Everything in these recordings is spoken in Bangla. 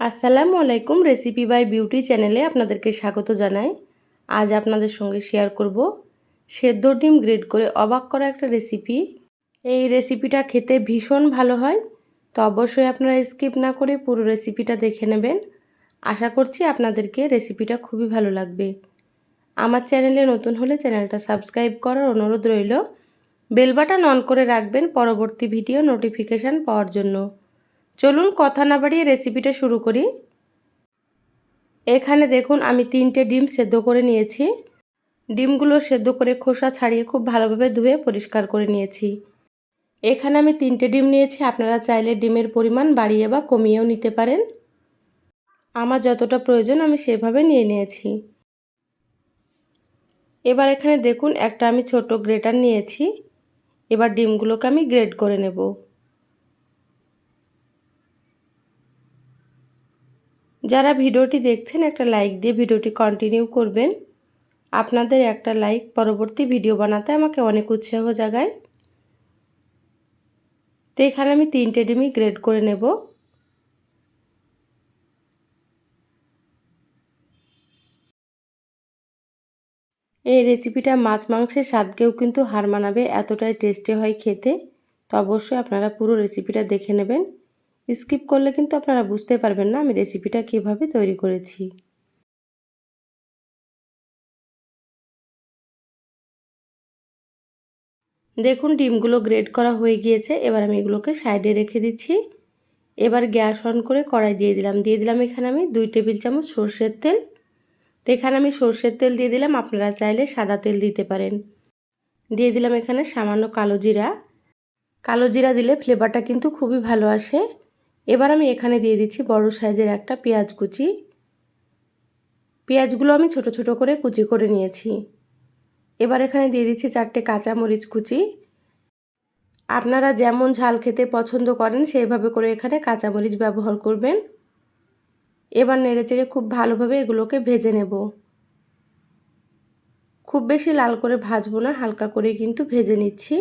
আসসালামু আলাইকুম রেসিপি বাই বিউটি চ্যানেলে আপনাদেরকে স্বাগত জানাই। আজ আপনাদের সঙ্গে শেয়ার করব সেদ্ধ ডিম গ্রেড করে অবাক করা একটা রেসিপি এই রেসিপিটা খেতে ভীষণ ভালো হয়, তো অবশ্যই আপনারা স্কিপ না করে পুরো রেসিপিটা দেখে নেবেন। আশা করছি আপনাদেরকে রেসিপিটা খুবই ভালো লাগবে। আমার চ্যানেলে নতুন হলে চ্যানেলটা সাবস্ক্রাইব করার অনুরোধ রইল। বেল বাটন অন করে রাখবেন পরবর্তী ভিডিও নোটিফিকেশান পাওয়ার জন্য। চলুন কথা না বাড়িয়ে রেসিপিটা শুরু করি। এখানে দেখুন আমি তিনটে ডিম সেদ্ধ করে নিয়েছি। ডিমগুলো সেদ্ধ করে খোসা ছাড়িয়ে খুব ভালোভাবে ধুয়ে পরিষ্কার করে নিয়েছি। এখানে আমি তিনটে ডিম নিয়েছি, আপনারা চাইলে ডিমের পরিমাণ বাড়িয়ে বা কমিয়েও নিতে পারেন। আমার যতটা প্রয়োজন আমি সেভাবে নিয়ে নিয়েছি। এবার এখানে দেখুন একটা আমি ছোট গ্রেটার নিয়েছি। এবার ডিমগুলোকে আমি গ্রেড করে নেব। যারা ভিডিওটি দেখছেন, একটা লাইক দিয়ে ভিডিওটি কন্টিনিউ করবেন। আপনাদের একটা লাইক পরবর্তী ভিডিও বানাতে আমাকে অনেক উৎসাহ জাগায়। তো এখানে আমি তিনটে ডিমই গ্রেড করে নেব। এই রেসিপিটা মাছ মাংসের স্বাদকেও কিন্তু হার মানাবে, এতটাই টেস্টি হয় খেতে। তো অবশ্যই আপনারা পুরো রেসিপিটা দেখে নেবেন। স্কিপ করলে কিন্তু আপনারা বুঝতে পারবেন না আমি রেসিপিটা কীভাবে তৈরি করেছি। দেখুন, ডিমগুলো গ্রেড করা হয়ে গিয়েছে, এবার আমি এগুলোকে সাইডে রেখে দিচ্ছি। এবার গ্যাস অন করে কড়াই দিয়ে দিলাম। দিয়ে দিলাম এখানে আমি দুই টেবিল চামচ সর্ষের তেল। তো এখানে আমি সর্ষের তেল দিয়ে দিলাম, আপনারা চাইলে সাদা তেল দিতে পারেন। দিয়ে দিলাম এখানে সামান্য কালো জিরা। কালো জিরা দিলে ফ্লেভারটা কিন্তু খুবই ভালো আসে। এবার আমি এখানে দিয়ে দিচ্ছি বড় সাইজের একটা পেঁয়াজ কুচি। পেঁয়াজগুলো আমি ছোট ছোট করে কুচি করে নিয়েছি। এবার এখানে দিয়ে দিচ্ছি চারটে কাঁচা মরিচ কুচি। আপনারা যেমন ঝাল খেতে পছন্দ করেন, সেইভাবে করে এখানে কাঁচামরিচ ব্যবহার করবেন। এবার নেড়েচেড়ে খুব ভালোভাবে এগুলোকে ভেজে নেব। খুব বেশি লাল করে ভাজবো না, হালকা করে কিন্তু ভেজে নিচ্ছি।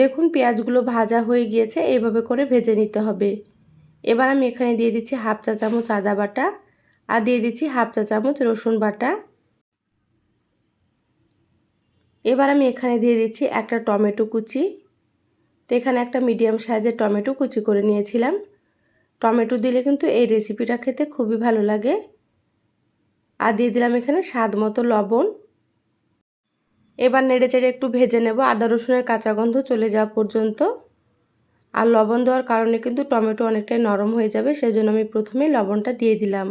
দেখুন, পেঁয়াজগুলো ভাজা হয়ে গিয়েছে এইভাবে করে ভেজে নিতে হবে। এবার আমি এখানে দিয়ে দিচ্ছি হাফ চা চামচ আদা বাটা আর দিয়ে দিচ্ছি হাফ চা চামচ রসুন বাটা। এবার আমি এখানে দিয়ে দিচ্ছি একটা টমেটো কুচি। তো এখানে একটা মিডিয়াম সাইজের টমেটো কুচি করে নিয়েছিলাম। টমেটো দিলে কিন্তু এই রেসিপিটা খেতে খুবই ভালো লাগে। আর দিয়ে দিলাম এখানে স্বাদ মতো লবণ। এবার নেড়ে চেড়ে একটু ভেজে নেব। আদা, রসুনের কাঁচা গন্ধ চলে যাওয়া পর্যন্ত। আর লবণ দেওয়ার কারণে কিন্তু টমেটো অনেকটাই নরম হয়ে যাবে, সেজন্য আমি প্রথমে লবণটা দিয়ে দিলাম।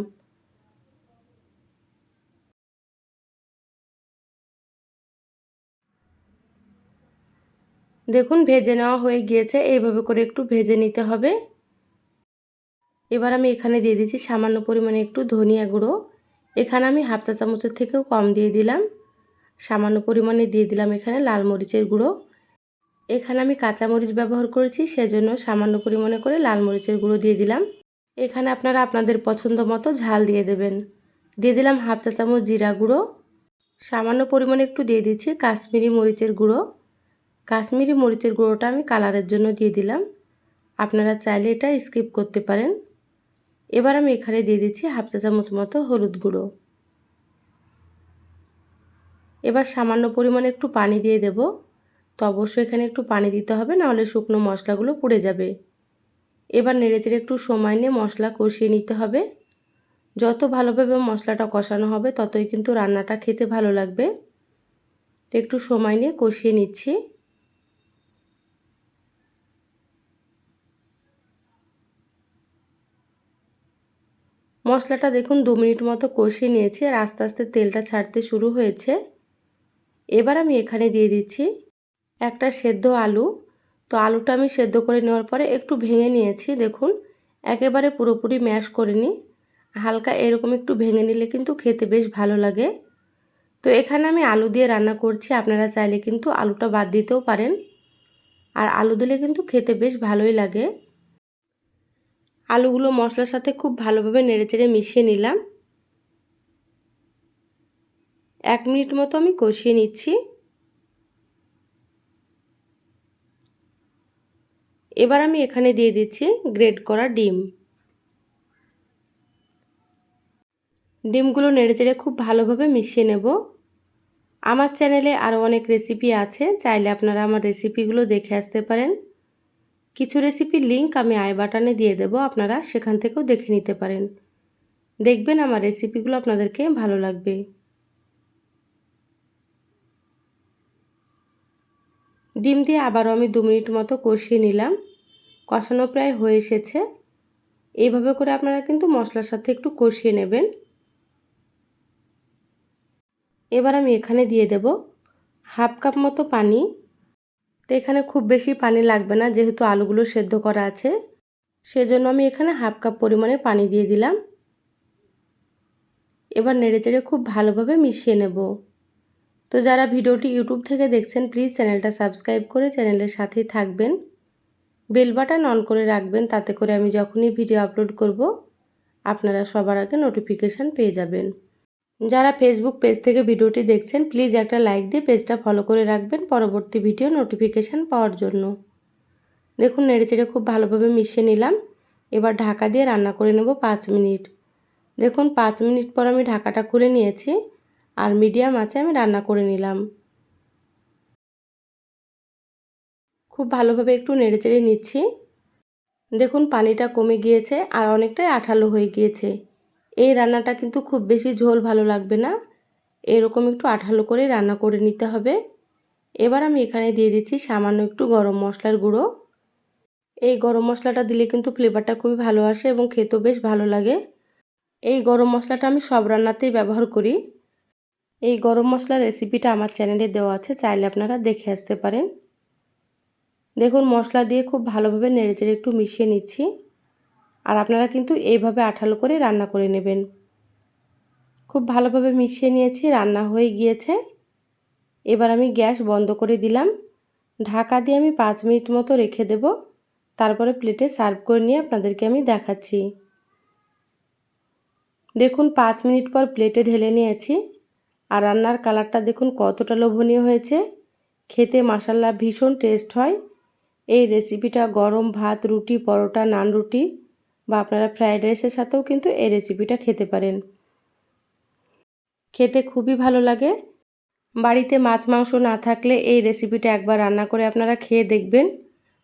দেখুন, ভেজে নেওয়া হয়ে গিয়েছে, এইভাবে করে একটু ভেজে নিতে হবে। এবার আমি এখানে দিয়ে দিচ্ছি সামান্য পরিমাণে একটু ধনিয়া গুঁড়ো। এখানে আমি হাফ চা চামচের থেকেও কম দিয়ে দিলাম। সামান্য পরিমাণে দিয়ে দিলাম এখানে লাল মরিচের গুঁড়ো। এখানে আমি কাঁচা মরিচ ব্যবহার করেছি, সেজন্য সামান্য পরিমাণে করে লাল মরিচের গুঁড়ো দিয়ে দিলাম। এখানে আপনারা আপনাদের পছন্দ মতো ঝাল দিয়ে দেবেন। দিয়ে দিলাম হাফ চা চামচ জিরা গুঁড়ো। সামান্য পরিমাণে একটু দিয়ে দিচ্ছি কাশ্মীরি মরিচের গুঁড়ো। কাশ্মীরি মরিচের গুঁড়োটা আমি কালারের জন্য দিয়ে দিলাম। আপনারা চাইলে এটা স্কিপ করতে পারেন। এবার আমি এখানে দিয়ে দিচ্ছি হাফ চা চামচ মতো হলুদ গুঁড়ো। এবার সামান্য পরিমাণে একটু পানি দিয়ে দেব। তো অবশ্যই এখানে একটু পানি দিতে হবে, নাহলে শুকনো মশলাগুলো পুড়ে যাবে। এবার নেড়েচেড়ে একটু সময় নিয়ে মশলা কষিয়ে নিতে হবে। যত ভালোভাবে মশলাটা কষানো হবে, ততই কিন্তু রান্নাটা খেতে ভালো লাগবে। একটু সময় নিয়ে কষিয়ে নিচ্ছি। মশলাটা দেখুন দু মিনিট মতো কষিয়ে নিয়েছি, আর আস্তে আস্তে তেলটা ছাড়তে শুরু হয়েছে। এবার আমি এখানে দিয়ে দিচ্ছি একটা সেদ্ধ আলু। তো আলুটা আমি সেদ্ধ করে নেওয়ার পরে একটু ভেঙে নিয়েছি, দেখুন। একেবারে পুরোপুরি ম্যাশ করিনি। হালকা এরকম একটু ভেঙে নিলে কিন্তু খেতে বেশ ভালো লাগে। তো এখানে আমি আলু দিয়ে রান্না করছি, আপনারা চাইলে কিন্তু আলুটা বাদ দিতেও পারেন। আর আলু দিলে কিন্তু খেতে বেশ ভালোই লাগে। আলুগুলো মশলার সাথে খুব ভালোভাবে নেড়েচেড়ে মিশিয়ে নিলাম। এক মিনিট মতো আমি কষিয়ে নিচ্ছি। এবার আমি এখানে দিয়ে দিচ্ছি গ্রেড করা ডিম। ডিমগুলো নেড়ে চেড়ে খুব ভালোভাবে মিশিয়ে নেব। আমার চ্যানেলে আরও অনেক রেসিপি আছে, চাইলে আপনারা আমার রেসিপিগুলো দেখে আসতে পারেন। কিছু রেসিপির লিঙ্ক আমি আই বাটনে দিয়ে দেব, আপনারা সেখান থেকেও দেখে নিতে পারেন। দেখবেন আমার রেসিপিগুলো আপনাদেরকে ভালো লাগবে। ডিম দিয়ে আবারও আমি দু মিনিট মতো কষিয়ে নিলাম। কষানো প্রায় হয়ে এসেছে। এইভাবে করে আপনারা কিন্তু মশলার সাথে একটু কষিয়ে নেবেন। এবার আমি এখানে দিয়ে দেব হাফ কাপ মতো পানি। তো এখানে খুব বেশি পানি লাগবে না, যেহেতু আলুগুলো সেদ্ধ করা আছে। সেজন্য আমি এখানে হাফ কাপ পরিমাণে পানি দিয়ে দিলাম। এবার নেড়েচেড়ে খুব ভালোভাবে মিশিয়ে নেব। তো যারা ভিডিওটি ইউটিউব থেকে দেখছেন প্লিজ চ্যানেলটা সাবস্ক্রাইব করে চ্যানেলের সাথেই থাকবেন। বেল বাটন অন করে রাখবেন, তাতে করে আমি যখনই ভিডিও আপলোড করব, আপনারা সবার আগে নোটিফিকেশান পেয়ে যাবেন। যারা ফেসবুক পেজ থেকে ভিডিওটি দেখছেন প্লিজ একটা লাইক দিয়ে পেজটা ফলো করে রাখবেন পরবর্তী ভিডিও নোটিফিকেশান পাওয়ার জন্য। দেখুন, নেড়েচেড়ে খুব ভালোভাবে মিশিয়ে নিলাম। এবার ঢাকা দিয়ে রান্না করে নেব পাঁচ মিনিট। দেখুন, পাঁচ মিনিট পর আমি ঢাকাটা খুলে নিয়েছি। আর মিডিয়াম আছে, আমি রান্না করে নিলাম। খুব ভালোভাবে একটু নেড়েচেড়ে নিচ্ছি। দেখুন, পানিটা কমে গিয়েছে আর অনেকটাই আঠালো হয়ে গিয়েছে। এই রান্নাটা কিন্তু খুব বেশি ঝোল ভালো লাগবে না। এরকম একটু আঠালো করে রান্না করে নিতে হবে। এবার আমি এখানে দিয়ে দিচ্ছি সামান্য একটু গরম মশলার গুঁড়ো। এই গরম মশলাটা দিলে কিন্তু ফ্লেভারটা খুবই ভালো আসে এবং খেতেও বেশ ভালো লাগে। এই গরম মশলাটা আমি সব রান্নাতেই ব্যবহার করি। এই গরম মশলার রেসিপিটা আমার চ্যানেলে দেওয়া আছে, চাইলে আপনারা দেখে আসতে পারেন। দেখুন, মশলা দিয়ে খুব ভালোভাবে নেড়েচেড়ে একটু মিশিয়ে নিচ্ছি। আর আপনারা কিন্তু এইভাবে আঠালো করে রান্না করে নেবেন। খুব ভালোভাবে মিশিয়ে নিয়েছি, রান্না হয়ে গিয়েছে। এবার আমি গ্যাস বন্ধ করে দিলাম। ঢাকা দিয়ে আমি পাঁচ মিনিট মতো রেখে দেব। তারপরে প্লেটে সার্ভ করে নিয়ে আপনাদেরকে আমি দেখাচ্ছি। দেখুন, পাঁচ মিনিট পর প্লেটে ঢেলে নিয়েছি। আর রান্নার কালারটা দেখুন কতটা লোভনীয় হয়েছে। খেতে মাসাল্লা ভীষণ টেস্ট হয়। এই রেসিপিটা গরম ভাত, রুটি, পরোটা, নান রুটি বা আপনারা ফ্রায়েড রাইসের সাথেও কিন্তু এই রেসিপিটা খেতে পারেন। খেতে খুবই ভালো লাগে। বাড়িতে মাছ, মাংস না থাকলে এই রেসিপিটা একবার রান্না করে আপনারা খেয়ে দেখবেন।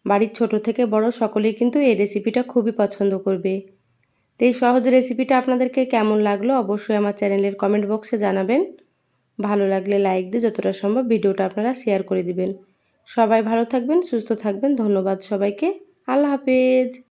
বাড়ির ছোট থেকে বড় সকলেই কিন্তু এই রেসিপিটা খুবই পছন্দ করবে। তো এই সহজ রেসিপিটা আপনাদেরকে কেমন লাগল অবশ্যই আমার চ্যানেলের কমেন্ট বক্সে জানাবেন। ভালো লাগলে লাইক দিয়ে যতটা সম্ভব ভিডিওটা আপনারা শেয়ার করে দিবেন। সবাই ভালো থাকবেন, সুস্থ থাকবেন। ধন্যবাদ সবাইকে। আল্লাহ হাফেজ।